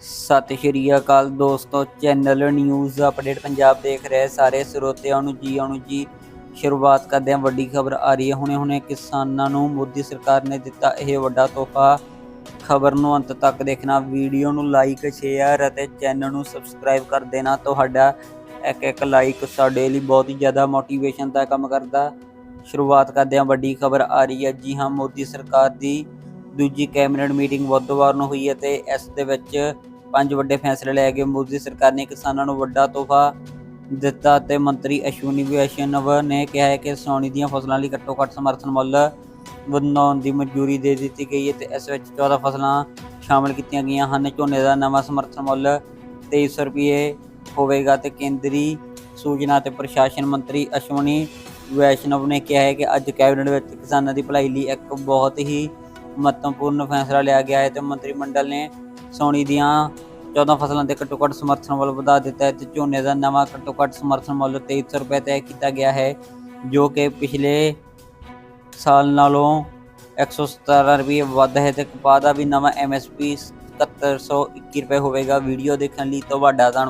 ਸਤਿ ਸ਼੍ਰੀ ਅਕਾਲ ਦੋਸਤੋ, channel news update Punjab ਦੇਖ ਰਹੇ ਸਾਰੇ ਸਰੋਤਿਆਂ ਨੂੰ ਜੀ, ਆਉਣ ਜੀ। ਸ਼ੁਰੂਆਤ ਕਰਦੇ ਹਾਂ, ਵੱਡੀ ਖਬਰ ਆ ਰਹੀ ਹੈ। ਹੁਣੇ ਹੁਣੇ ਕਿਸਾਨਾਂ ਨੂੰ ਮੋਦੀ ਸਰਕਾਰ ਨੇ ਦਿੱਤਾ ਇਹ ਵੱਡਾ ਤੋਹਫਾ। ਖਬਰ ਨੂੰ ਅੰਤ ਤੱਕ ਦੇਖਣਾ, ਵੀਡੀਓ ਨੂੰ ਲਾਈਕ ਸ਼ੇਅਰ ਅਤੇ ਚੈਨਲ ਨੂੰ ਸਬਸਕ੍ਰਾਈਬ ਕਰ ਦੇਣਾ। ਤੁਹਾਡਾ ਇੱਕ ਇੱਕ ਲਾਈਕ ਸਾਡੇ ਲਈ ਬਹੁਤ ਹੀ ਜ਼ਿਆਦਾ ਮੋਟੀਵੇਸ਼ਨ ਦਾ ਕੰਮ ਕਰਦਾ। ਸ਼ੁਰੂਆਤ ਕਰਦੇ ਹਾਂ, ਵੱਡੀ ਖਬਰ ਆ ਰਹੀ ਹੈ। ਜੀ ਹਾਂ, ਮੋਦੀ ਸਰਕਾਰ ਦੀ ਦੂਜੀ ਕੈਬਨਿਟ ਮੀਟਿੰਗ ਬੁੱਧਵਾਰ ਨੂੰ ਹੋਈ ਹੈ ਤੇ ਇਸ ਦੇ ਵਿੱਚ ਪੰਜ ਵੱਡੇ ਫੈਸਲੇ ਲਏ ਗਏ ਮੋਦੀ ਸਰਕਾਰ ਨੇ ਕਿਸਾਨਾਂ ਨੂੰ ਵੱਡਾ ਤੋਹਫਾ ਦਿੱਤਾ ਅਤੇ ਮੰਤਰੀ ਅਸ਼ਵਨੀ ਵੈਸ਼ਨਵ ਨੇ ਕਿਹਾ ਹੈ ਕਿ ਸੋਨੀ ਦੀਆਂ ਫਸਲਾਂ ਲਈ ਘੱਟੋ ਘੱਟ ਸਮਰਥਨ ਮੁੱਲ ਵਧਾਉਣ ਦੀ ਮਨਜ਼ੂਰੀ ਦੇ ਦਿੱਤੀ ਗਈ ਹੈ ਤੇ ਇਸ ਵਿੱਚ 14 ਫਸਲਾਂ ਸ਼ਾਮਲ ਕੀਤੀਆਂ ਗਈਆਂ ਹਨ। ਝੋਨੇ ਦਾ ਨਵਾਂ ਸਮਰਥਨ ਮੁੱਲ 2300 ਰੁਪਏ ਹੋਵੇਗਾ ਤੇ ਕੇਂਦਰੀ ਸੂਚਨਾ ਤੇ ਪ੍ਰਸ਼ਾਸਨ ਮੰਤਰੀ ਅਸ਼ਵਨੀ ਵੈਸ਼ਨਵ ਨੇ ਕਿਹਾ ਹੈ ਕਿ ਅੱਜ ਕੈਬਨਿਟ ਵਿੱਚ ਕਿਸਾਨਾਂ ਦੀ ਭਲਾਈ ਲਈ ਇੱਕ ਬਹੁਤ ਹੀ ਮਹੱਤਵਪੂਰਨ ਫੈਸਲਾ ਲਿਆ ਗਿਆ ਹੈ ਤੇ ਮੰਤਰੀ ਮੰਡਲ ਨੇ ਸੋਨੀ ਦੀਆਂ 14 ਫਸਲਾਂ ਦੇ ਘੱਟੋ ਘੱਟ ਸਮਰਥਨ ਮੁੱਲ ਵਧਾ ਦਿੱਤਾ ਹੈ ਤੇ ਝੋਨੇ ਦਾ ਨਵਾਂ ਘੱਟੋ ਘੱਟ ਸਮਰਥਨ ਮੁੱਲ 2300 ਰੁਪਏ ਤੈਅ ਕੀਤਾ ਗਿਆ ਹੈ, ਜੋ ਕਿ ਪਿਛਲੇ ਸਾਲ ਨਾਲੋਂ 117 ਰੁਪਏ ਵੱਧ ਹੈ ਤੇ ਕਪਾਹ ਦਾ ਵੀ ਨਵਾਂ MSP 7721 ਰੁਪਏ ਹੋਵੇਗਾ। ਵੀਡੀਓ ਦੇਖਣ ਲਈ ਤੁਹਾਡਾ ਧੰਨਵਾਦ।